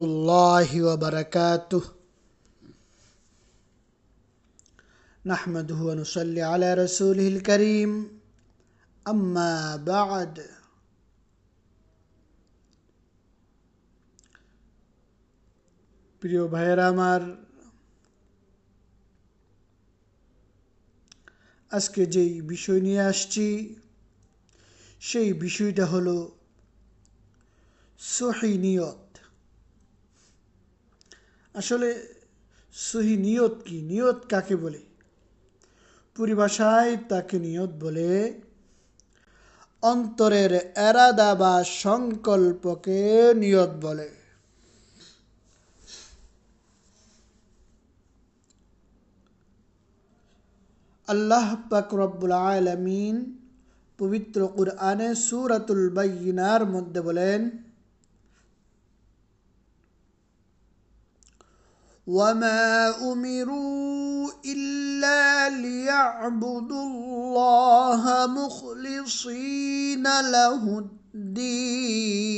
الله وبركاته نحمده ونصلي على رسوله الكريم أما بعد প্রিয় ভাইয়েরা আমার আজকে যেই বিষয় নিয়ে আসছি সেই বিষয়টা হলো সহি নিয়ত আসলে সহি নিয়ত কি? নিয়ত কাকে বলে? পরিভাষায় তাকে নিয়ত বলে অন্তরের এরাদা বা সংকল্পকে নিয়ত বলে। আল্লাহ পাক আলমিন পবিত্র কুরআনে সুরাতুল বাইনার মধ্যে বলেন وما امروا الا ليعبدوا الله مخلصين له الدين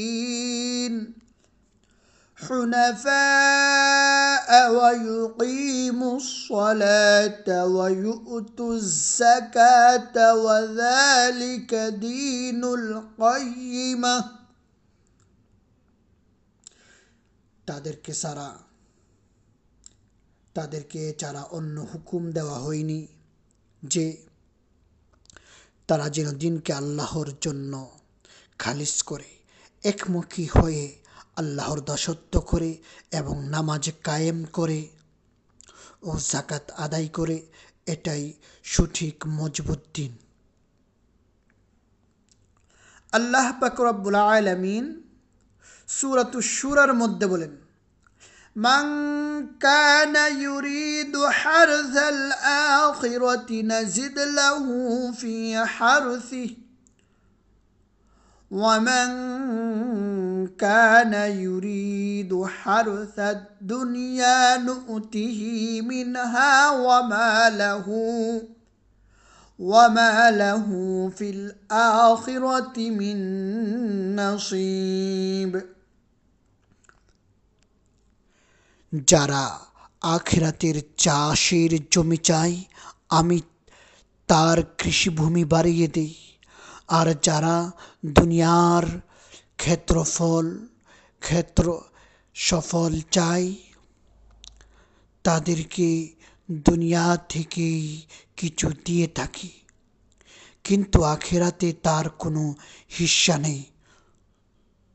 حنفاء ويقيموا الصلاه ويؤتوا الزكاه وذلك دين القيمه তাদেরকে সারা তাদেরকে এছাড়া অন্য হুকুম দেওয়া হয়নি যে তারা যেন দিনকে আল্লাহর জন্য খালিস করে, একমুখী হয়ে আল্লাহর দাসত্ব করে এবং নামাজ কায়েম করে ও জাকাত আদায় করে, এটাই সঠিক মজবুত দিন। আল্লাহ পাকরাবুল আলমিন সুরাতু সুরার মধ্যে বলেন من كان يريد حرث الآخرة نزد له في حرثه. ومن كان يريد حرث الدنيا نؤته منها وما له وما له في الآخرة من نصيب. যারা আখেরাতের চাষের জমি চাই আমি তার কৃষিভূমি বাড়িয়ে দিই। আর যারা দুনিয়ার ক্ষেত্রফল, ক্ষেত্র সফল চাই তাদেরকে দুনিয়া থেকেই কিছু দিয়ে থাকি। কিন্তু আখেরাতে তার কোনো হিস্সা নেই।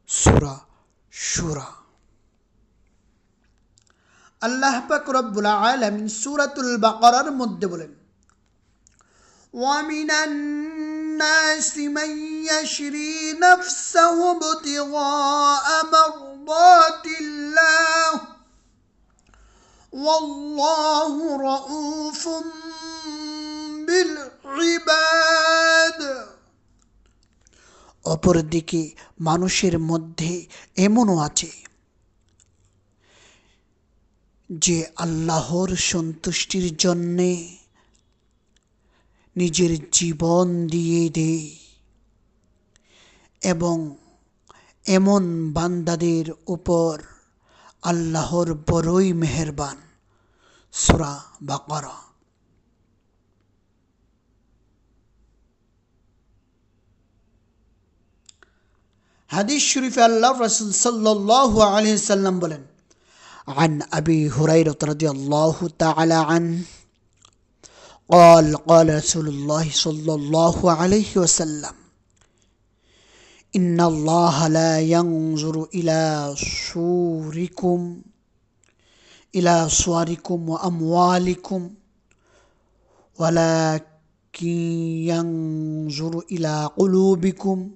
সুরা সুরা আল্লাহ পাক রব্বুল আলামিন সূরাতুল বাকারার মধ্যে বলেন ومن الناس من يشري نفسه ابتغاء مرضات الله والله رؤوف بالعباد অপরদিকে মানুষের মধ্যে এমনও আছে যে আল্লাহর সন্তুষ্টির জন্যে নিজের জীবন দিয়ে দেয় এবং এমন বান্দাদের উপর আল্লাহর বড়ই মেহেরবান সুরা বাকারা। হাদিস শরীফে আল্লাহ রসুল সাল্লাহ আলহ বলেন عن أبي هريرة رضي الله تعالى عنه قال قال رسول الله صلى الله عليه وسلم إن الله لا ينظر إلى صوركم إلى صوركم وأموالكم ولكن ينظر إلى قلوبكم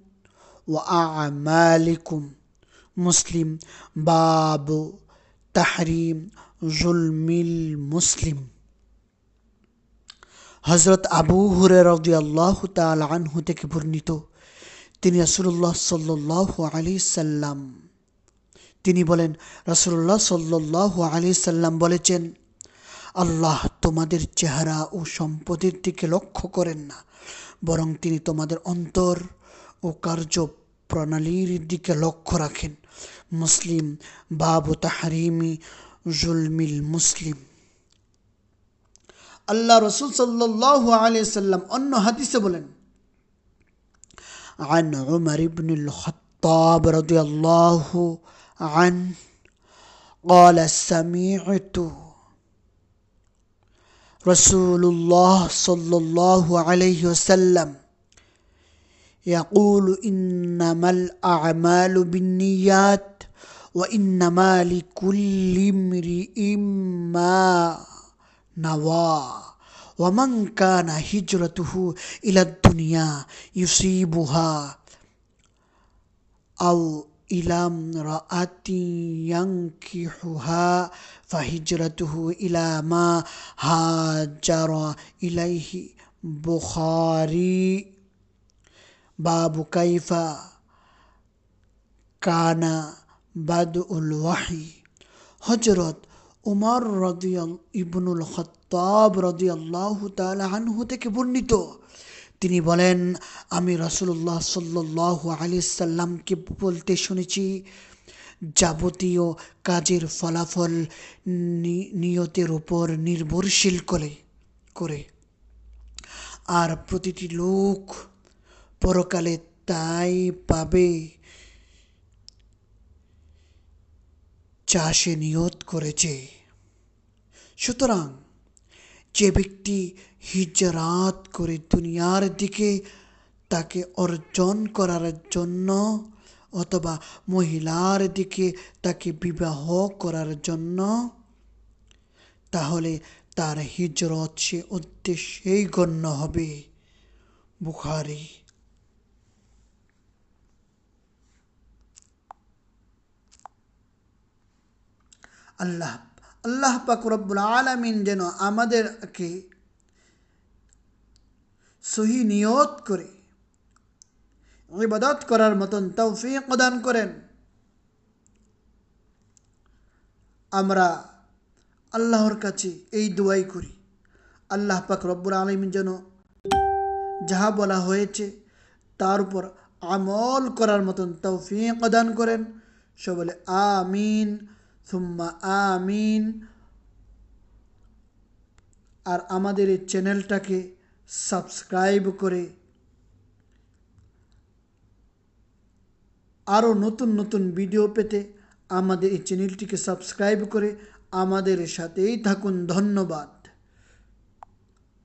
وأعمالكم. مسلم باب তাহরিম জুলমিল মুসলিম। হজরত আবু হুরে রদি আল্লাহ আনহু থেকে বর্ণিত, তিনি রাসুল্লাহ সাল্লাহ আলি সাল্লাম, তিনি বলেন রাসুল্লাহ সাল্লাহ আলি সাল্লাম বলেছেন, আল্লাহ তোমাদের চেহারা ও সম্পদের দিকে লক্ষ্য করেন না, বরং তিনি তোমাদের অন্তর ও কার্য প্রণালীর দিকে লক্ষ্য রাখেন। মুসলিম বাবু তাহারিমি জুলমিল মুসলিম আল্লাহ রসুল সাল্লাহ আলিয়া সাল্লাম অন্য হাদিসে বলেন عن عمر بن الخطاب رضي الله عنه قال سمعت رسول الله صلى الله عليه وسلم يقول إنما الأعمال بالنيات وإنما لكل امرئ ما نوى. ومن كان هجرته إلى الدنيا يصيبها أو إلى امرأة ينكحها فهجرته إلى ما هاجر إليه بخاري. باب كيف كان بدء الوحي হজরত উমর রদিয়াল ইবনুল খত্তাব রদিয়াল্লাহ তাআলা আনহু থেকে বর্ণিত তিনি বলেন আমি রাসূলুল্লাহ সাল্লাল্লাহু আলাইহি সাল্লামকে বলতে শুনেছি যাবতীয় কাজের ফলাফল নি- নিয়তের উপর নির্ভরশীল করে করে আর প্রতিটি লোক পরকালে তাই পাবে। সে নিয়ত করেছে। সুতরাং যে ব্যক্তি হিজরাত করে দুনিয়ার দিকে তাকে অর্জন করার জন্য অথবা মহিলার দিকে তাকে বিবাহ করার জন্য, তাহলে তার হিজরত সে উদ্দেশ্যেই গণ্য হবে। বুখারি আল্লাহ আল্লাহ পাক রব্বুল আলামিন যেন আমাদেরকে সহি নিয়ত করে, ইবাদত করার মতন তৌফিক দান করেন। আমরা আল্লাহর কাছে এই দোয়াই করি, আল্লাহ পাক রব্বুল আলমিন যেন যাহা বলা হয়েছে তার উপর আমল করার মতন তৌফিক দান করেন। সব বলে, আমিন। সুম্মা আমিন আর আমাদের এই চ্যানেলটাকে সাবস্ক্রাইব করে আরও নতুন নতুন ভিডিও পেতে আমাদের এই চ্যানেলটিকে সাবস্ক্রাইব করে আমাদের সাথেই থাকুন। ধন্যবাদ।